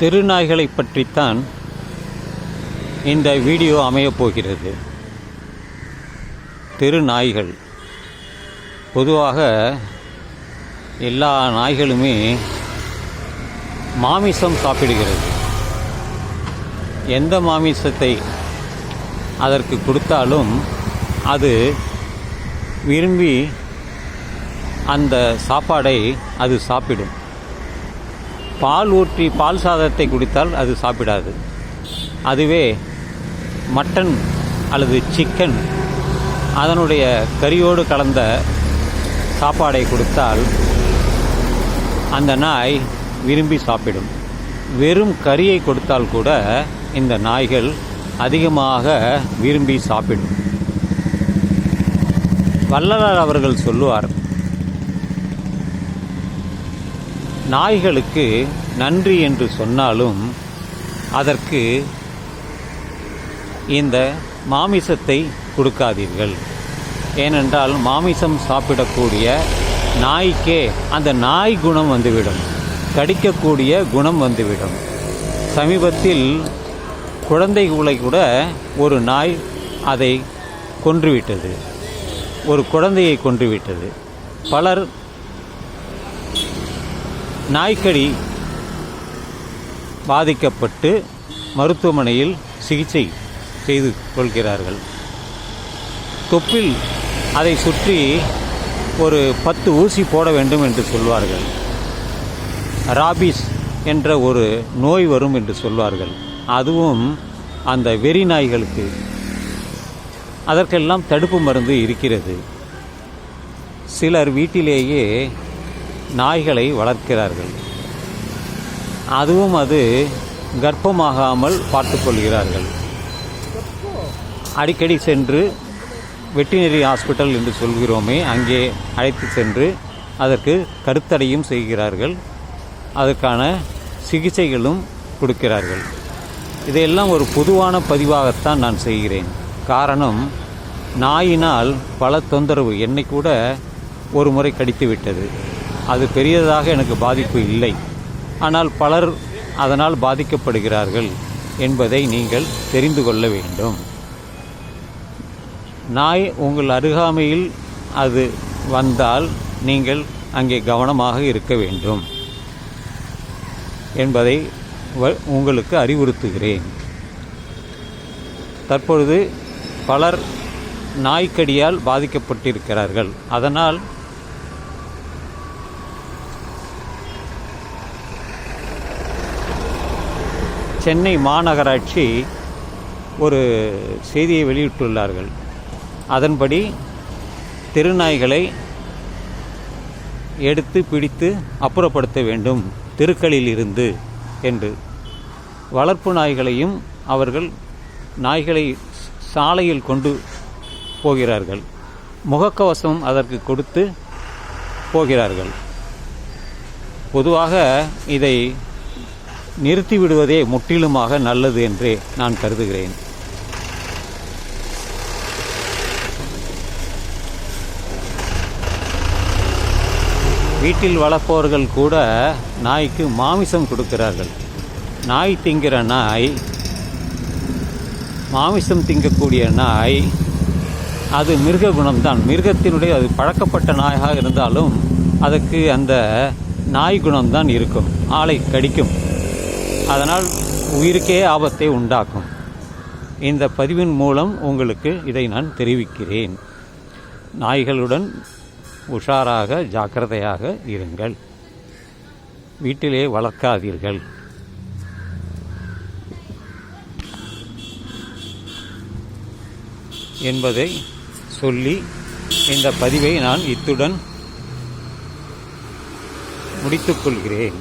தெருநாய்களை பற்றித்தான் இந்த வீடியோ அமையப் போகிறது. தெரு நாய்கள் பொதுவாக எல்லா நாய்களுமே மாமிசம் சாப்பிடுகிறது. எந்த மாமிசத்தை அதற்கு கொடுத்தாலும் அது விரும்பி அந்த சாப்பாடை அது சாப்பிடும். பால் ஊற்றி பால் சாதத்தை குடித்தால் அது சாப்பிடாது. அதுவே மட்டன் அல்லது சிக்கன் அதனுடைய கறியோடு கலந்த சாப்பாடை கொடுத்தால் அந்த நாய் விரும்பி சாப்பிடும். வெறும் கறியை கொடுத்தால் கூட இந்த நாய்கள் அதிகமாக விரும்பி சாப்பிடும். வள்ளலார் அவர்கள் சொல்லுவார் நாய்களுக்கு நன்றி என்று சொன்னாலும் அதற்கு இந்த மாமிசத்தை கொடுக்காதீர்கள். ஏனென்றால் மாமிசம் சாப்பிடக்கூடிய நாய்க்கே அந்த நாய் குணம் வந்துவிடும். கடிக்கக்கூடிய குணம் வந்துவிடும். சமீபத்தில் குழந்தைகளை கூட ஒரு நாய் அதை கொன்றுவிட்டது. ஒரு குழந்தையை கொன்றுவிட்டது. பலர் நாய்க்கடி பாதிக்கப்பட்டு மருத்துவமனையில் சிகிச்சை செய்து கொள்கிறார்கள். தொப்பில் அதை சுற்றி ஒரு பத்து ஊசி போட வேண்டும் என்று சொல்வார்கள். ராபிஸ் என்ற ஒரு நோய் வரும் என்று சொல்வார்கள். அதுவும் அந்த வெறி நாய்களுக்கு. அதற்கெல்லாம் தடுப்பு மருந்து இருக்கிறது. சிலர் வீட்டிலேயே நாய்களை வளர்க்கிறார்கள். அதுவும் அது கர்ப்பமாகாமல் பார்த்துக்கொள்கிறார்கள் அடிக்கடி சென்று வெட்டினரி ஹாஸ்பிட்டல் என்று சொல்கிறோமே அங்கே அழைத்து சென்று அதற்கு கருத்தடையும் செய்கிறார்கள். அதற்கான சிகிச்சைகளும் கொடுக்கிறார்கள். இதையெல்லாம் ஒரு பொதுவான பதிவாகத்தான் நான் செய்கிறேன். காரணம் நாயினால் பல தொந்தரவு என்னை கூட ஒரு முறை கடித்து விட்டது அது பெரியதாக எனக்கு பாதிப்பு இல்லை. ஆனால் பலர் அதனால் பாதிக்கப்படுகிறார்கள் என்பதை நீங்கள் தெரிந்து கொள்ள வேண்டும். நாய் உங்கள் அருகாமையில் அது வந்தால் நீங்கள் அங்கே கவனமாக இருக்க வேண்டும் என்பதை வ- உங்களுக்கு அறிவுறுத்துகிறேன். தற்பொழுது பலர் நாய்க்கடியால் பாதிக்கப்பட்டிருக்கிறார்கள். அதனால் சென்னை மாநகராட்சி ஒரு செய்தியை வெளியிட்டுள்ளார்கள். அதன்படி தெருநாய்களை எடுத்து பிடித்து அப்புறப்படுத்த வேண்டும் தெருக்களில் இருந்து என்று. வளர்ப்பு நாய்களையும் அவர்கள் நாய்களை சாலையில் கொண்டு போகிறார்கள். முகக்கவசம் அதற்கு கொடுத்து போகிறார்கள். பொதுவாக இதை நிறுத்திவிடுவதே முற்றிலுமாக நல்லது என்றே நான் கருதுகிறேன். வீட்டில் வளர்ப்பவர்கள் கூட நாய்க்கு மாமிசம் கொடுக்கிறார்கள். நாய் திங்கிற நாய் மாமிசம் திங்கக்கூடிய நாய் அது மிருக குணம்தான். மிருகத்தினுடைய அது பழக்கப்பட்ட நாயாக இருந்தாலும் அதுக்கு அந்த நாய் குணம்தான் இருக்கும். ஆளை கடிக்கும். அதனால் உயிருக்கே ஆபத்தை உண்டாக்கும். இந்த பதிவின் மூலம் உங்களுக்கு இதை நான் தெரிவிக்கிறேன். நாய்களுடன் உஷாராக ஜாக்கிரதையாக இருங்கள். வீட்டிலே வளர்க்காதீர்கள். என்பதை சொல்லி இந்த பதிவை நான் இத்துடன் முடித்துக்கொள்கிறேன்